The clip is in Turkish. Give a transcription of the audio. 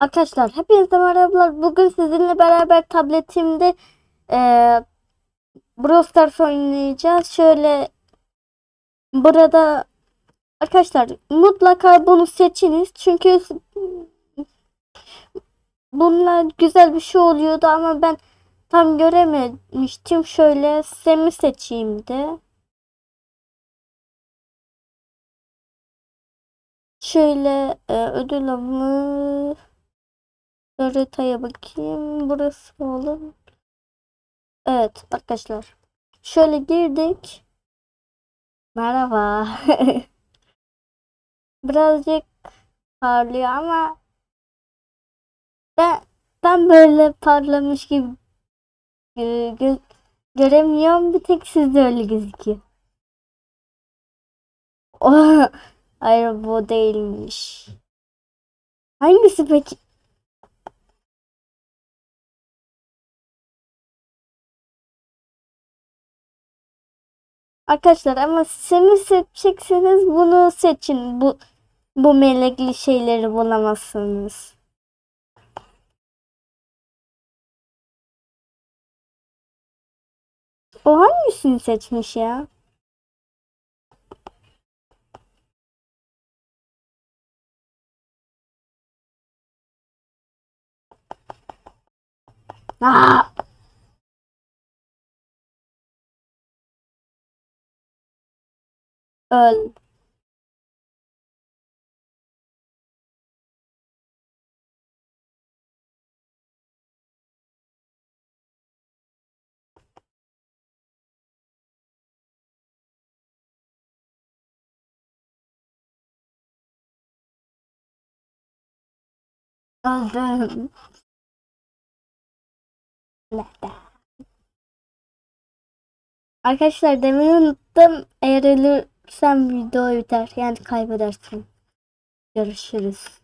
Arkadaşlar hepinize merhabalar. Bugün sizinle beraber tabletimde eee Brawl Stars oynayacağız. Şöyle burada arkadaşlar mutlaka bunu seçiniz. Çünkü bunlar güzel bir şey oluyordu ama ben tam görememiştim. Şöyle Sem'i seçeyim de. Şöyle e, ödül avı haritaya bakayım. Burası oğlum. Evet arkadaşlar. Şöyle girdik. Merhaba. Birazcık parlıyor ama ben ben böyle parlamış gibi gö- gö- göremiyorum. Bir tek sizde öyle gözüküyor. Oh, hayır bu değilmiş. Hangisi peki? Arkadaşlar ama semi seçecekseniz bunu seçin. Bu bu melekli şeyleri bulamazsınız. O hangisini seçmiş ya? Aa! Öl. Öldüm. Nerede? Arkadaşlar demin unuttum. Eğer ölürsem video biter. Yani kaybedersin. Görüşürüz.